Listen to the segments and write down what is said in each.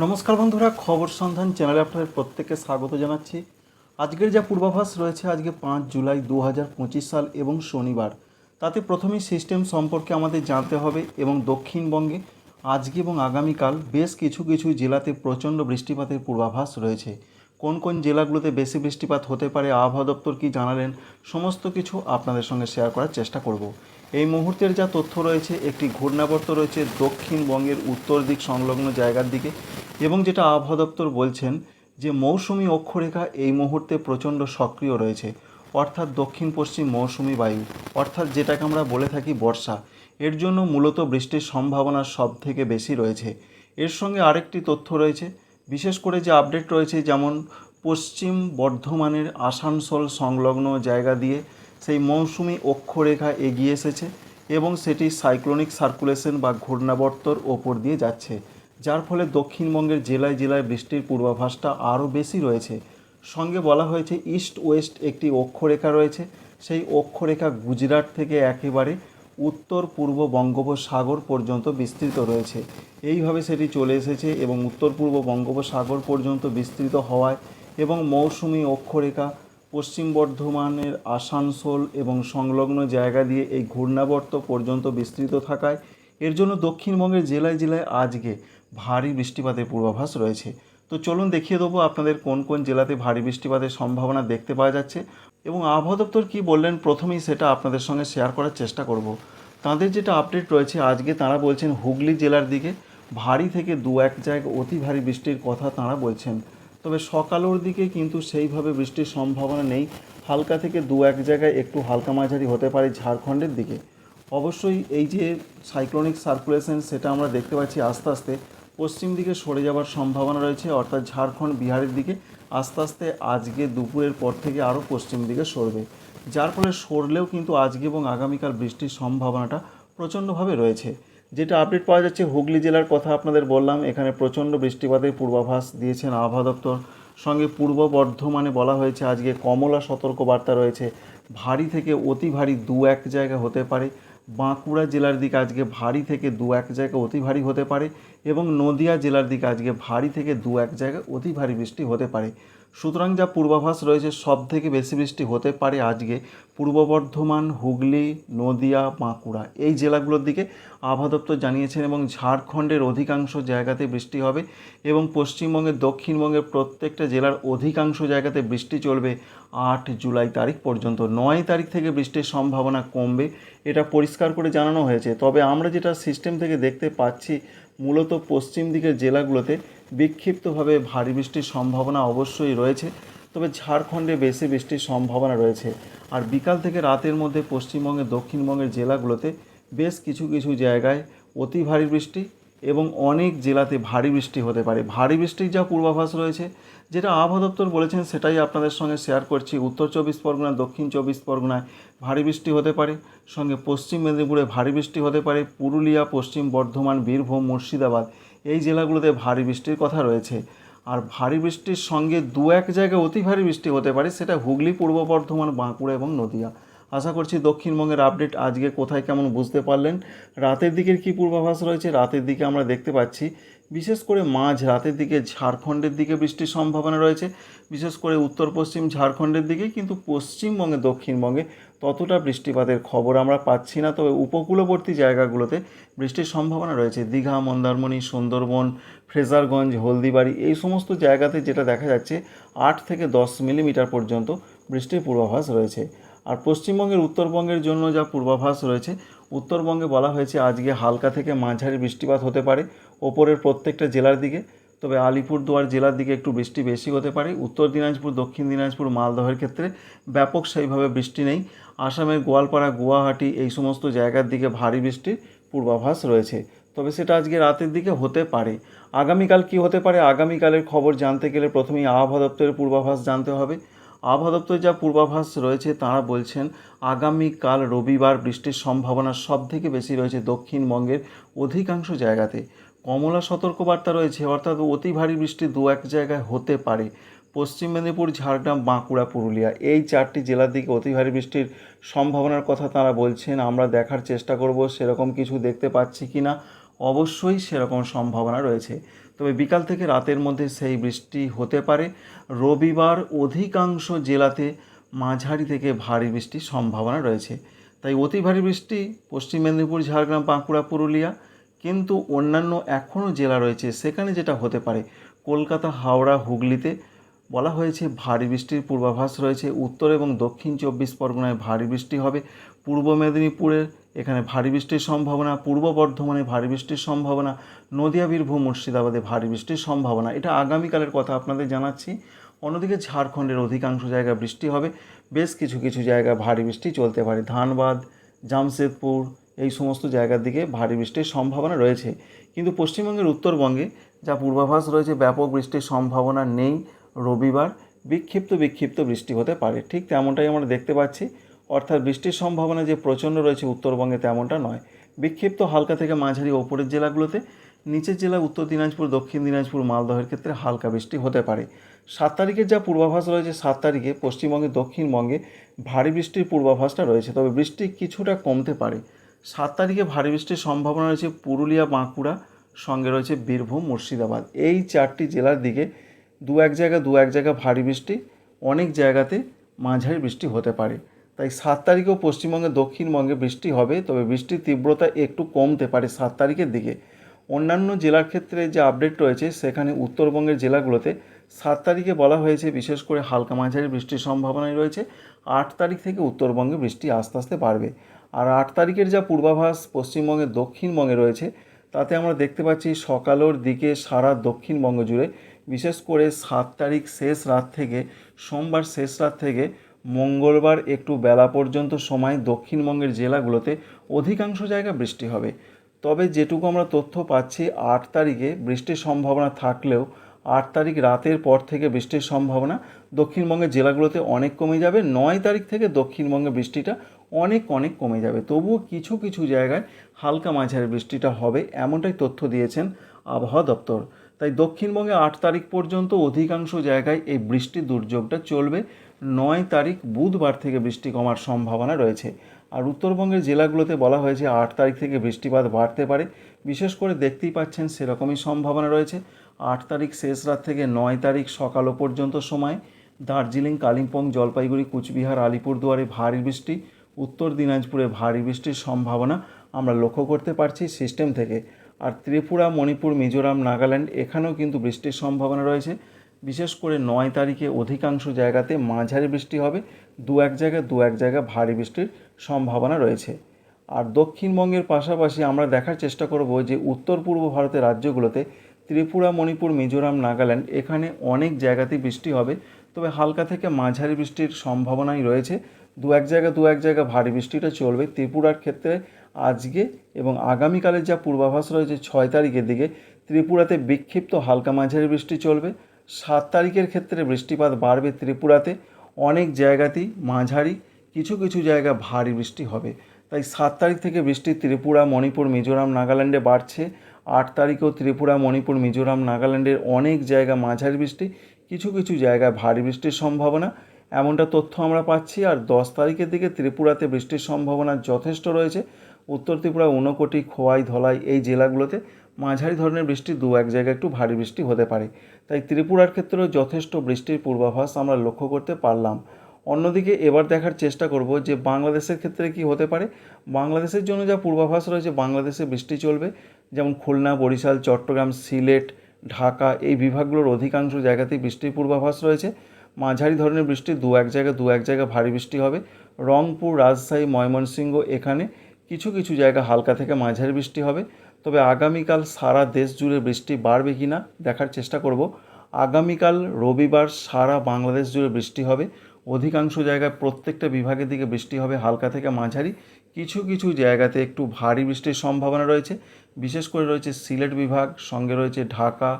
নমস্কার বন্ধুরা, খবর সন্ধান চ্যানেলে আপনাদের প্রত্যেককে স্বাগত জানাচ্ছি। আজকের যা পূর্বাভাস রয়েছে, আজকে পাঁচ জুলাই দু হাজার পঁচিশ সাল এবং শনিবার। তাতে প্রথমেই সিস্টেম সম্পর্কে আমাদের জানতে হবে এবং দক্ষিণবঙ্গে আজকে এবং আগামীকাল বেশ কিছু কিছু জেলাতে প্রচণ্ড বৃষ্টিপাতের পূর্বাভাস রয়েছে। কোন কোন জেলাগুলোতে বেশি বৃষ্টিপাত হতে পারে, আবহাওয়া দপ্তর কী জানালেন, সমস্ত কিছু আপনাদের সঙ্গে শেয়ার করার চেষ্টা করব। এই মুহূর্তের যা তথ্য রয়েছে, একটি ঘূর্ণাবর্ত রয়েছে দক্ষিণবঙ্গের উত্তর দিক সংলগ্ন জায়গার দিকে এবং যেটা আবহাওয়া দপ্তর বলছেন যে মৌসুমি অক্ষরেখা এই মুহূর্তে প্রচণ্ড সক্রিয় রয়েছে। অর্থাৎ দক্ষিণ পশ্চিম মৌসুমি বায়ু, অর্থাৎ যেটাকে আমরা বলে থাকি বর্ষা, এর জন্য মূলত বৃষ্টির সম্ভাবনা সব থেকে বেশি রয়েছে। এর সঙ্গে আরেকটি তথ্য রয়েছে, বিশেষ করে যে আপডেট রয়েছে যেমন পশ্চিম বর্ধমানের আসানসোল সংলগ্ন জায়গা দিয়ে সেই মৌসুমি অক্ষরেখা এগিয়ে এসেছে এবং সেটি সাইক্লোনিক সার্কুলেশন বা ঘূর্ণাবর্তর ওপর দিয়ে যাচ্ছে, যার ফলে দক্ষিণবঙ্গের জেলায় জেলায় বৃষ্টির পূর্বাভাসটা আরও বেশি রয়েছে। সঙ্গে বলা হয়েছে, ইস্ট ওয়েস্ট একটি অক্ষরেখা রয়েছে। সেই অক্ষরেখা গুজরাট থেকে একেবারে উত্তর পূর্ব বঙ্গোপসাগর পর্যন্ত বিস্তৃত রয়েছে। এইভাবে সেটি চলে এসেছে এবং উত্তর পূর্ব বঙ্গোপসাগর পর্যন্ত বিস্তৃত হওয়ায় এবং মৌসুমি অক্ষরেখা পশ্চিম বর্ধমানের আসানসোল এবং সংলগ্ন জায়গা দিয়ে এই ঘূর্ণাবর্ত পর্যন্ত বিস্তৃত থাকায় এর জন্য দক্ষিণবঙ্গের জেলায় জেলায় আজকে ভারী বৃষ্টিপাতের পূর্বাভাস রয়েছে। তো চলুন দেখিয়ে দেবো আপনাদের কোন কোন জেলাতে ভারী বৃষ্টিপাতের সম্ভাবনা দেখতে পাওয়া যাচ্ছে এবং আবহাওয়া দপ্তর কী বললেন প্রথমেই সেটা আপনাদের সঙ্গে শেয়ার করার চেষ্টা করব। তাদের যেটা আপডেট রয়েছে, আজকে তারা বলছেন হুগলি জেলার দিকে ভারী থেকে দু এক জায়গায় অতি ভারী বৃষ্টির কথা তারা বলছেন। তবে সকালের দিকে কিন্তু সেইভাবে বৃষ্টির সম্ভাবনা নেই। হালকা থেকে দু এক জায়গায় একটু হালকা মাঝারি হতে পারে ঝাড়খণ্ডের দিকে। অবশ্যই এই যে সাইক্লোনিক সার্কুলেশন সেটা আমরা দেখতে পাচ্ছি আস্তে আস্তে পশ্চিম দিকে সরে যাওয়ার সম্ভাবনা রয়েছে, অর্থাৎ ঝাড়খণ্ড বিহারের দিকে আস্তে আস্তে আজকে দুপুরের পর থেকে আরও পশ্চিম দিকে সরবে। যার ফলে সরলেও কিন্তু আজকে এবং আগামীকাল বৃষ্টির সম্ভাবনাটা প্রচণ্ডভাবে রয়েছে। যেটা আপডেট পাওয়া যাচ্ছে, হুগলি জেলার কথা আপনাদের বললাম। এখানে প্রচণ্ড বৃষ্টিপাতের পূর্বাভাস দিয়েছেন আবহাওয়া দপ্তর। সঙ্গে পূর্ব বর্ধমানে বলা হয়েছে, আজকে কমলা সতর্ক বার্তা রয়েছে। ভারী থেকে অতি ভারী দু এক জায়গা হতে পারে। বাঁকুড়া জেলার দিকে আজকে ভারী থেকে দু এক জায়গা অতি ভারী হতে পারে এবং নদিয়া জেলার দিকে আজকে ভারী থেকে দু এক জায়গা অতি ভারী বৃষ্টি হতে পারে। সুতরাং যা পূর্বাভাস রয়েছে সব থেকে বেশি বৃষ্টি হতে পারে আজকে পূর্ব বর্ধমান, হুগলি, নদিয়া, বাঁকুড়া। এই জেলাগুলোর দিকে আবহাওয়া দপ্তর জানিয়েছেন এবং ঝাড়খণ্ডের অধিকাংশ জায়গাতে বৃষ্টি হবে এবং পশ্চিমবঙ্গের দক্ষিণবঙ্গের প্রত্যেকটা জেলার অধিকাংশ জায়গাতে বৃষ্টি চলবে আট জুলাই তারিখ পর্যন্ত। নয় তারিখ থেকে বৃষ্টির সম্ভাবনা কমবে, এটা পরিষ্কার করে জানানো হয়েছে। তবে আমরা যেটা সিস্টেম থেকে দেখতে পাচ্ছি, মূলত পশ্চিম দিকের জেলাগুলোতে বিক্ষিপ্তভাবে ভারী বৃষ্টির সম্ভাবনা অবশ্যই রয়েছে, তবে ঝাড়খণ্ডে বেশি বৃষ্টির সম্ভাবনা রয়েছে। আর বিকাল থেকে রাতের মধ্যে পশ্চিমবঙ্গের, দক্ষিণবঙ্গের জেলাগুলোতে বেশ কিছু কিছু জায়গায় অতি ভারী বৃষ্টি এবং অনেক জেলাতে ভারী বৃষ্টি হতে পারে। ভারী বৃষ্টির যা পূর্বাভাস রয়েছে, যেটা আবহাওয়া দপ্তর বলেছেন সেটাই আপনাদের সঙ্গে শেয়ার করছি। উত্তর চব্বিশ পরগনা দক্ষিণ চব্বিশ পরগনায় ভারী বৃষ্টি হতে পারে, সঙ্গে পশ্চিম মেদিনীপুরে ভারী বৃষ্টি হতে পারে, পুরুলিয়া, পশ্চিম বর্ধমান, বীরভূম, মুর্শিদাবাদ এই জেলাগুলোতে ভারী বৃষ্টির কথা রয়েছে। আর ভারী বৃষ্টির সঙ্গে দু এক জায়গায় অতি ভারী বৃষ্টি হতে পারে, সেটা হুগলি, পূর্ব বর্ধমান, বাঁকুড়া এবং নদিয়া। আশা করছি দক্ষিণবঙ্গের আপডেট আজকে কোথায় কেমন বুঝতে পারলেন। রাতের দিকের কী পূর্বাভাস রয়েছে, রাতের দিকে আমরা দেখতে পাচ্ছি, বিশেষ করে মাঝ রাতের দিকে ঝাড়খণ্ডের দিকে বৃষ্টির সম্ভাবনা রয়েছে। বিশেষ করে উত্তর পশ্চিম ঝাড়খণ্ডের দিকে, কিন্তু পশ্চিমবঙ্গে, দক্ষিণবঙ্গে ততটা বৃষ্টিপাতের খবর আমরা পাচ্ছি না। তবে উপকূলবর্তী জায়গাগুলোতে বৃষ্টির সম্ভাবনা রয়েছে। দীঘা, মন্দারমণি, সুন্দরবন, ফ্রেজারগঞ্জ, হলদিবাড়ি এই সমস্ত জায়গাতে যেটা দেখা যাচ্ছে, আট থেকে দশ মিলিমিটার পর্যন্ত বৃষ্টির পূর্বাভাস রয়েছে। আর পশ্চিমবঙ্গের উত্তরবঙ্গের জন্য যা পূর্বাভাস রয়েছে, উত্তরবঙ্গে বলা হয়েছে আজকে হালকা থেকে মাঝারি বৃষ্টিপাত হতে পারে। ওপরের প্রত্যেকটা জেলার দিকে তবে আলিপুরদুয়ার জেলার দিকে একটু বৃষ্টি বেশি হতে পারে। উত্তর দিনাজপুর, দক্ষিণ দিনাজপুর, মালদহের ক্ষেত্রে ব্যাপক সেইভাবে বৃষ্টি নেই। আসামের গোয়ালপাড়া, গুয়াহাটি এই সমস্ত জায়গার দিকে ভারী বৃষ্টির পূর্বাভাস রয়েছে। তবে সেটা আজকে রাতের দিকে হতে পারে। আগামীকাল কি হতে পারে আগামীকালের খবর জানতে গেলে প্রথমেই আবহাওয়া দপ্তরের পূর্বাভাস জানতে হবে। আবহাওয়া দপ্তর যা পূর্বাভাস রয়েছে তারা বলছেন, আগামীকাল রবিবার বৃষ্টির সম্ভাবনা সব থেকে বেশি রয়েছে দক্ষিণবঙ্গের অধিকাংশ জায়গাতে। কমলা সতর্কবার্তা রয়েছে, অর্থাৎ অতি ভারী বৃষ্টি দু এক জায়গায় হতে পারে। পশ্চিম মেদিনীপুর, ঝাড়গ্রাম, বাঁকুড়া, পুরুলিয়া এই চারটি জেলার দিকে অতি ভারী বৃষ্টির সম্ভাবনার কথা তারা বলছেন। আমরা দেখার চেষ্টা করব সেরকম কিছু দেখতে পাচ্ছি কি না অবশ্যই সেরকম সম্ভাবনা রয়েছে। তবে বিকাল থেকে রাতের মধ্যে সেই বৃষ্টি হতে পারে। রবিবার অধিকাংশ জেলাতে মাঝারি থেকে ভারী বৃষ্টির সম্ভাবনা রয়েছে। তাই অতি ভারী বৃষ্টি পশ্চিম মেদিনীপুর, ঝাড়গ্রাম, বাঁকুড়া, পুরুলিয়া কিন্তু অন্যান্য এখনও জেলা রয়েছে, সেখানে যেটা হতে পারে, কলকাতা, হাওড়া, হুগলিতে বলা হয়েছে ভারী বৃষ্টির পূর্বাভাস রয়েছে। উত্তর এবং দক্ষিণ চব্বিশ পরগনায় ভারী বৃষ্টি হবে। পূর্ব মেদিনীপুরের এখানে ভারী বৃষ্টির সম্ভাবনা, পূর্ব বর্ধমানে ভারী বৃষ্টির সম্ভাবনা, নদিয়া, বীরভূম, মুর্শিদাবাদে ভারী বৃষ্টির সম্ভাবনা। এটা আগামীকালের কথা আপনাদের জানাচ্ছি। অন্যদিকে ঝাড়খণ্ডের অধিকাংশ জায়গায় বৃষ্টি হবে। বেশ কিছু কিছু জায়গায় ভারী বৃষ্টি চলতে পারে। ধানবাদ, জামশেদপুর এই সমস্ত জায়গার দিকে ভারী বৃষ্টির সম্ভাবনা রয়েছে। কিন্তু পশ্চিমবঙ্গের উত্তরবঙ্গে, যা পূর্বাভাস রয়েছে, ব্যাপক বৃষ্টির সম্ভাবনা নেই। রবিবার বিক্ষিপ্ত বিক্ষিপ্ত বৃষ্টি হতে পারে। ঠিক তেমনটাই আমরা দেখতে পাচ্ছি। অর্থাৎ বৃষ্টির সম্ভাবনা যে প্রচণ্ড রয়েছে উত্তরবঙ্গে তেমনটা নয়। বিক্ষিপ্ত হালকা থেকে মাঝারি ওপরের জেলাগুলোতে, নিচের জেলা উত্তর দিনাজপুর, দক্ষিণ দিনাজপুর, মালদহের ক্ষেত্রে হালকা বৃষ্টি হতে পারে। সাত তারিখের যা পূর্বাভাস রয়েছে, সাত তারিখে পশ্চিমবঙ্গে, দক্ষিণবঙ্গে ভারী বৃষ্টির পূর্বাভাসটা রয়েছে। তবে বৃষ্টি কিছুটা কমতে পারে। সাত তারিখে ভারী বৃষ্টির সম্ভাবনা রয়েছে পুরুলিয়া, বাঁকুড়া, সঙ্গে রয়েছে বীরভূম, মুর্শিদাবাদ। এই চারটি জেলার দিকে দু এক জায়গা, দু এক জায়গা ভারী বৃষ্টি, অনেক জায়গাতে মাঝারি বৃষ্টি হতে পারে। তাই সাত তারিখেও পশ্চিমবঙ্গে, দক্ষিণবঙ্গে বৃষ্টি হবে, তবে বৃষ্টির তীব্রতা একটু কমতে পারে সাত তারিখের দিকে। অন্যান্য জেলার ক্ষেত্রে যে আপডেট রয়েছে, সেখানে উত্তরবঙ্গের জেলাগুলোতে সাত তারিখে বলা হয়েছে, বিশেষ করে হালকা মাঝারি বৃষ্টির সম্ভাবনাই রয়েছে। আট তারিখ থেকে উত্তরবঙ্গে বৃষ্টি আস্তে আস্তে বাড়বে। আর আট তারিখের যা পূর্বাভাস পশ্চিমবঙ্গের দক্ষিণবঙ্গে রয়েছে, তাতে আমরা দেখতে পাচ্ছি সকালের দিকে সারা দক্ষিণবঙ্গ জুড়ে, বিশেষ করে সাত তারিখ শেষ রাত থেকে, সোমবার শেষ রাত থেকে মঙ্গলবার একটু বেলা পর্যন্ত সময় দক্ষিণবঙ্গের জেলাগুলোতে অধিকাংশ জায়গা বৃষ্টি হবে। তবে যেটুকু আমরা তথ্য পাচ্ছি, আট তারিখে বৃষ্টির সম্ভাবনা থাকলেও আট তারিখ রাতের পর থেকে বৃষ্টির সম্ভাবনা দক্ষিণবঙ্গের জেলাগুলোতে অনেক কমে যাবে। নয় তারিখ থেকে দক্ষিণবঙ্গে বৃষ্টিটা অনেক অনেক কমে যাবে। তবুও কিছু কিছু জায়গায় হালকা মাঝারি বৃষ্টিটা হবে, এমনটাই তথ্য দিয়েছেন আবহাওয়া দপ্তর। তাই দক্ষিণবঙ্গে আট তারিখ পর্যন্ত অধিকাংশ জায়গায় এই বৃষ্টির দুর্যোগটা চলবে। নয় তারিখ বুধবার থেকে বৃষ্টি কমার সম্ভাবনা রয়েছে। আর উত্তরবঙ্গের জেলাগুলোতে বলা হয়েছে আট তারিখ থেকে বৃষ্টিপাত বাড়তে পারে। বিশেষ করে দেখতেই পাচ্ছেন সেরকমই সম্ভাবনা রয়েছে। আট তারিখ শেষ রাত থেকে নয় তারিখ সকালও পর্যন্ত সময়। দার্জিলিং, কালিম্পং, জলপাইগুড়ি, কুচবিহার, আলিপুরদুয়ারে ভারী বৃষ্টি। উত্তর দিনাজপুরে ভারী বৃষ্টির সম্ভাবনা আমরা লক্ষ্য করতে পারছি সিস্টেম থেকে। আর ত্রিপুরা, মণিপুর, মিজোরাম, নাগাল্যান্ড এখানেও কিন্তু বৃষ্টির সম্ভাবনা রয়েছে। বিশেষ করে নয় তারিখে অধিকাংশ জায়গাতে মাঝারি বৃষ্টি হবে। দু এক জায়গায় দু এক জায়গায় ভারী বৃষ্টির সম্ভাবনা রয়েছে। আর দক্ষিণবঙ্গের পাশাপাশি আমরা দেখার চেষ্টা করব যে উত্তর পূর্ব ভারতের রাজ্যগুলোতে ত্রিপুরা, মণিপুর, মিজোরাম, নাগাল্যান্ড এখানে অনেক জায়গাতেই বৃষ্টি হবে। তবে হালকা থেকে মাঝারি বৃষ্টির সম্ভাবনাই রয়েছে। দু এক জায়গা, দু এক জায়গা ভারী বৃষ্টিটা চলবে। ত্রিপুরার ক্ষেত্রে আজকে এবং আগামীকালের যা পূর্বাভাস রয়েছে ছয় তারিখের দিকে, ত্রিপুরাতে বিক্ষিপ্ত হালকা মাঝারি বৃষ্টি চলবে। সাত তারিখের ক্ষেত্রে বৃষ্টিপাত বাড়বে ত্রিপুরাতে। অনেক জায়গাতেই মাঝারি, কিছু কিছু জায়গা ভারী বৃষ্টি হবে। তাই সাত তারিখ থেকে বৃষ্টি ত্রিপুরা, মণিপুর, মিজোরাম, নাগাল্যান্ডে বাড়ছে। আট তারিখেও ত্রিপুরা, মণিপুর, মিজোরাম, নাগাল্যান্ডের অনেক জায়গা মাঝারি বৃষ্টি, কিছু কিছু জায়গায় ভারী বৃষ্টির সম্ভাবনা। এমনটা তথ্য আমরা পাচ্ছি, আর দশ তারিখের দিকে ত্রিপুরাতে বৃষ্টির সম্ভাবনা যথেষ্ট রয়েছে। উত্তর ত্রিপুরা ঊনকোটি, খোয়াই, ধলাই এই জেলাগুলোতে মাঝারি ধরনের বৃষ্টি দু এক জায়গায় একটু ভারী বৃষ্টি হতে পারে। তাই ত্রিপুরার ক্ষেত্রেও যথেষ্ট বৃষ্টির পূর্বাভাস আমরা লক্ষ্য করতে পারলাম। অন্যদিকে এবার দেখার চেষ্টা করব যে বাংলাদেশের ক্ষেত্রে কি হতে পারে। বাংলাদেশের জন্য যা পূর্বাভাস রয়েছে, বাংলাদেশে বৃষ্টি চলবে। যেমন খুলনা, বরিশাল, চট্টগ্রাম, সিলেট, ঢাকা এই বিভাগগুলোর অধিকাংশ জায়গাতেই বৃষ্টির পূর্বাভাস রয়েছে। মাঝারি ধরনের বৃষ্টি, দু এক জায়গায় দু এক জায়গায় ভারী বৃষ্টি হবে। রংপুর, রাজশাহী, ময়মনসিংহ, এখানে কিছু কিছু জায়গা হালকা থেকে মাঝারি বৃষ্টি হবে। তবে আগামীকাল সারা দেশ জুড়ে বৃষ্টি বাড়বে কি না দেখার চেষ্টা করব। আগামীকাল রবিবার সারা বাংলাদেশ জুড়ে বৃষ্টি হবে। অধিকাংশ জায়গায় প্রত্যেকটা বিভাগের দিকে বৃষ্টি হবে হালকা থেকে মাঝারি। কিছু কিছু জায়গাতে একটু ভারী বৃষ্টির সম্ভাবনা রয়েছে। বিশেষ করে রয়েছে সিলেট বিভাগ, সঙ্গে রয়েছে ঢাকা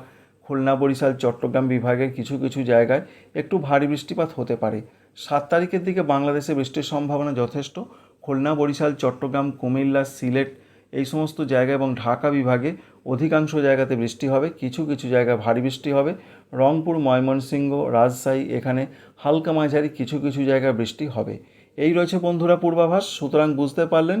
খুলনা, বরিশাল, চট্টগ্রাম বিভাগের কিছু কিছু জায়গায় একটু ভারী বৃষ্টিপাত হতে পারে। সাত তারিখের দিকে বাংলাদেশে বৃষ্টির সম্ভাবনা যথেষ্ট। খুলনা, বরিশাল, চট্টগ্রাম, কুমিল্লা, সিলেট এই সমস্ত জায়গা এবং ঢাকা বিভাগে অধিকাংশ জায়গাতে বৃষ্টি হবে। কিছু কিছু জায়গায় ভারী বৃষ্টি হবে। রংপুর, ময়মনসিংহ, রাজশাহী এখানে হালকা মাঝারি কিছু কিছু জায়গায় বৃষ্টি হবে। এই রয়েছে বন্ধুরা পূর্বাভাস। সুতরাং বুঝতে পারলেন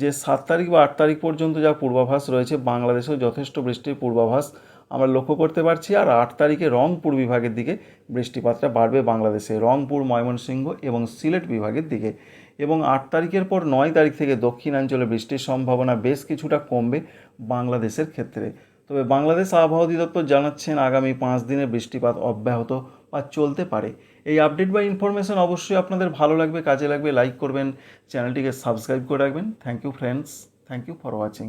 যে সাত তারিখ বা আট তারিখ পর্যন্ত যা পূর্বাভাস রয়েছে, বাংলাদেশেও যথেষ্ট বৃষ্টির পূর্বাভাস আমরা লক্ষ্য করতে পারছি আর আট তারিখে রংপুর বিভাগের দিকে বৃষ্টিপাতটা বাড়বে বাংলাদেশে, রংপুর, ময়মনসিংহ এবং সিলেট বিভাগের দিকে। এবং আট তারিখের পর নয় তারিখ থেকে দক্ষিণাঞ্চলে বৃষ্টির সম্ভাবনা বেশ কিছুটা কমবে বাংলাদেশের ক্ষেত্রে। তবে বাংলাদেশ আবহাওয়া অধিদপ্তর জানাচ্ছেন আগামী পাঁচ দিনে বৃষ্টিপাত অব্যাহত বা চলতে পারে। এই আপডেট বা ইনফরমেশন অবশ্যই আপনাদের ভালো লাগবে, কাজে লাগবে, লাইক করবেন, চ্যানেলটিকে সাবস্ক্রাইব করে রাখবেন। Thank you friends thank you for watching